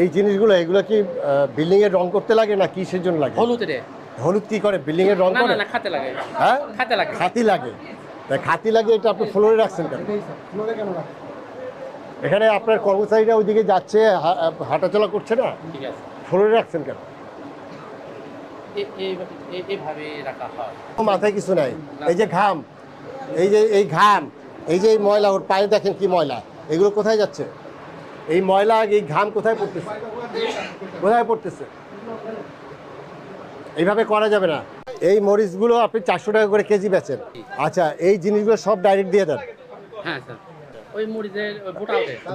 এই জিনিসগুলো এগুলো কি বিল্ডিং এর রং করতে লাগে না কিসের জন্য লাগে? হলুদ রে হলুদ কি করে? বিল্ডিং এর রং করে? না খাতে লাগে। হ্যাঁ? খাতে লাগে। খাতি লাগে। তাই খাতি লাগে এটা আপনি ফ্লোরে রাখছেন কেন? এখানে আপনার কর্মচারীরা ওইদিকে যাচ্ছে হাঁটাচলা করছে না? ঠিক আছে। ফ্লোরে রাখছেন কেন? এইভাবে রাখা হয়। মাথায় কিছু নাই। এই যে ঘাম এই যে এই ঘাম এই যে এই ময়লা ওর পায়ে দেখেন কি ময়লা এগুলো কোথায় যাচ্ছে? এই ময়লা এই ঘাম কোথায় পড়তেছে? কোথায় পড়তেছে? এইভাবে করা যাবে না। এই মরিচগুলো আপনি চারশো টাকা করে কেজি বেচেন। আচ্ছা এই জিনিসগুলো সব ডাইরেক্ট দিয়ে দেন। হ্যাঁ স্যার।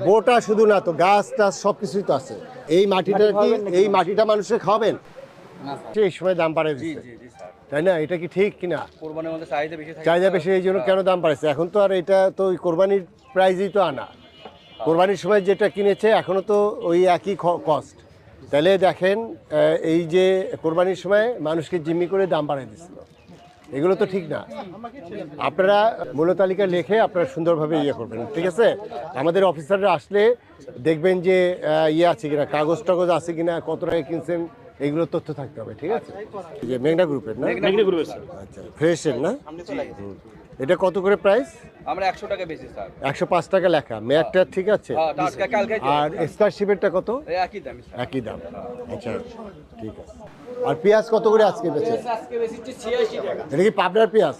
বোটা শুধু না তো গাছ টাছ সব কিছুই তো আছে। এই মাটিটা কি এই মাটিটা মানুষের খাওয়াবেন? না এই সময় দাম বাড়ে দিচ্ছে জি জি স্যার। তাই না? এটা কি ঠিক কিনা? কোরবানির মধ্যে চাহিদা বেশি চাহিদা বেশি এই জন্য কেন দাম বাড়ছে? এখন তো আর এটা তো ওই কোরবানির প্রাইজই তো আনা। কোরবানির সময় যেটা কিনেছে এখনও তো ওই একই কস্ট তাহলে দেখেন এই যে কোরবানির সময় মানুষকে জিম্মি করে দাম বাড়িয়ে দিচ্ছিল এগুলো তো ঠিক না। আপনারা মূল্য তালিকা লিখে আপনারা সুন্দরভাবে ইয়ে করবেন ঠিক আছে? আমাদের অফিসাররা আসলে দেখবেন যে ইয়ে আছে কিনা কাগজ টাগজ আছে কিনা কত টাকা কিনছেন এগুলো তথ্য থাকতে হবে ঠিক আছে? যে মেঘনা গ্রুপের না? মেঘনা গ্রুপের আচ্ছা ফ্রেশের না। এটা কত করে প্রাইস আমরা একশো টাকা বেশি স্যার। একশো পাঁচ টাকা লেখা। মেয়ারটা ঠিক আছে? হ্যাঁ আর স্কলারশিপেরটা কত? একই দামি স্যার। একই দাম। আচ্ছা ঠিক আছে। আর পেঁয়াজ কত করে আজকে বেচে? আজকে বেশি ছিয়াশি টাকা। এটা কি পাবনার পেঁয়াজ?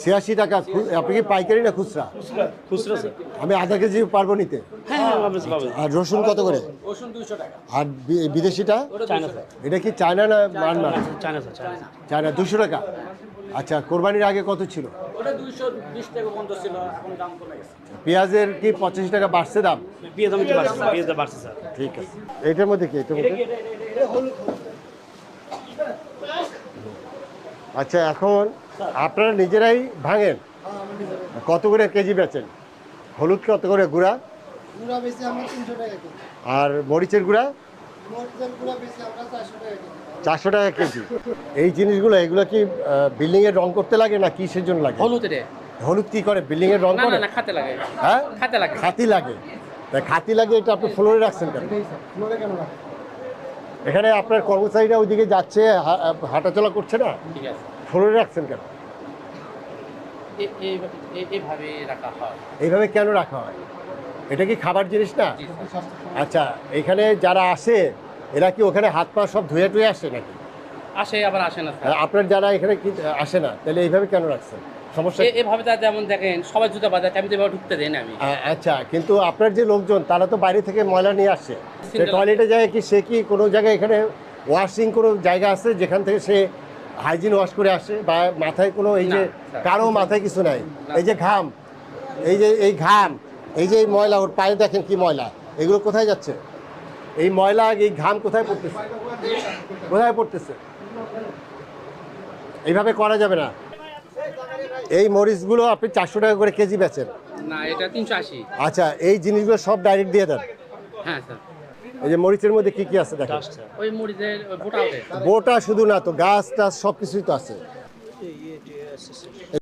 ছিয়াশি টাকা আপনি কি পাইকারি না খুচরা? খুচরো স্যার। আমি আধা কেজি পারব নিতে। হ্যাঁ হ্যাঁ আর রসুন কত করে? রসুন দুইশো টাকা। আর বিদেশিটা? এটা কি চায়না না Myanmar China sir China China দুশো টাকা। আচ্ছা কোরবানির আগে কত ছিল? ওটা দুইশো বিশ টাকা পর্যন্ত ছিল এখন দাম কমে গেছে। পেঁয়াজের কি পঁচাশি টাকা বাড়ছে দাম? পেঁয়াজ দাম একটু বাড়ছে পেঁয়াজ দাম বাড়ছে স্যার ঠিক আছে। এটার মধ্যে কি এটার মধ্যে? আচ্ছা এখন আপনারা নিজেরাই ভাঙেন। কত করে কেজি বেচেন? হলুদ কত করে গুঁড়া? আর মরিচের গুঁড়া? চারশো টাকা কেজি। চারশো টাকা কেজি এই জিনিসগুলো এগুলো কি বিল্ডিং এর রং করতে লাগে না কিসের জন্য লাগে? হলুদ রে। হলুদ কি করে? বিল্ডিং এর রং করে? না না খাতে লাগে। হ্যাঁ? খাতে লাগে। খাতি লাগে। খাতি লাগে এটা আপনি ফ্লোরে রাখছেন কেন? ফ্লোরে কেন এখানে আপনার কর্মচারীরা ওইদিকে যাচ্ছে হা- হাঁটাচলা করছে না? ফ্লোরে রাখছেন কেন? রাখা হয়। এইভাবে কেন রাখা হয়? এটা কি খাবার জিনিস না? আচ্ছা এখানে যারা আসে এরা কি ওখানে হাত পা সব ধুয়ে টুয়ে আসে নাকি? আসে আবার আসে না আপনার যারা এখানে কি আসে না তাহলে এইভাবে কেন রাখছেন? সমস্যা এভাবে তার যেমন দেখেন সবাই জুতা বাজার আমি তো এভাবে ঢুকতে আমি। আচ্ছা কিন্তু আপনার যে লোকজন তারা তো বাইরে থেকে ময়লা নিয়ে আসে। সে Single- টয়লেটে যায় কি সে কি কোনো জায়গায় এখানে ওয়াশিং কোনো জায়গা আছে যেখান থেকে সে হাইজিন ওয়াশ করে আসে? বা মাথায় কোনো এই যে কারও মাথায় কিছু নাই? এই যে ঘাম এই যে এই ঘাম এই যে এই ময়লা ওর পায়ে দেখেন কি ময়লা। এগুলো কোথায় যাচ্ছে? এই ময়লা এই ঘাম কোথায় পড়তেছে? কোথায় পড়তেছে? এইভাবে করা যাবে না। এই মরিচগুলো আপনি চারশো টাকা করে কেজি বেচেন। না এটা তিনশো আশি। আচ্ছা এই জিনিসগুলো সব ডাইরেক্ট দিয়ে দেন। হ্যাঁ স্যার। এই যে মরিচের মধ্যে কি কি আছে দেখেন? ওই মরিচের বোটা শুধু না তো গাছ টাছ সব কিছুই তো আছে।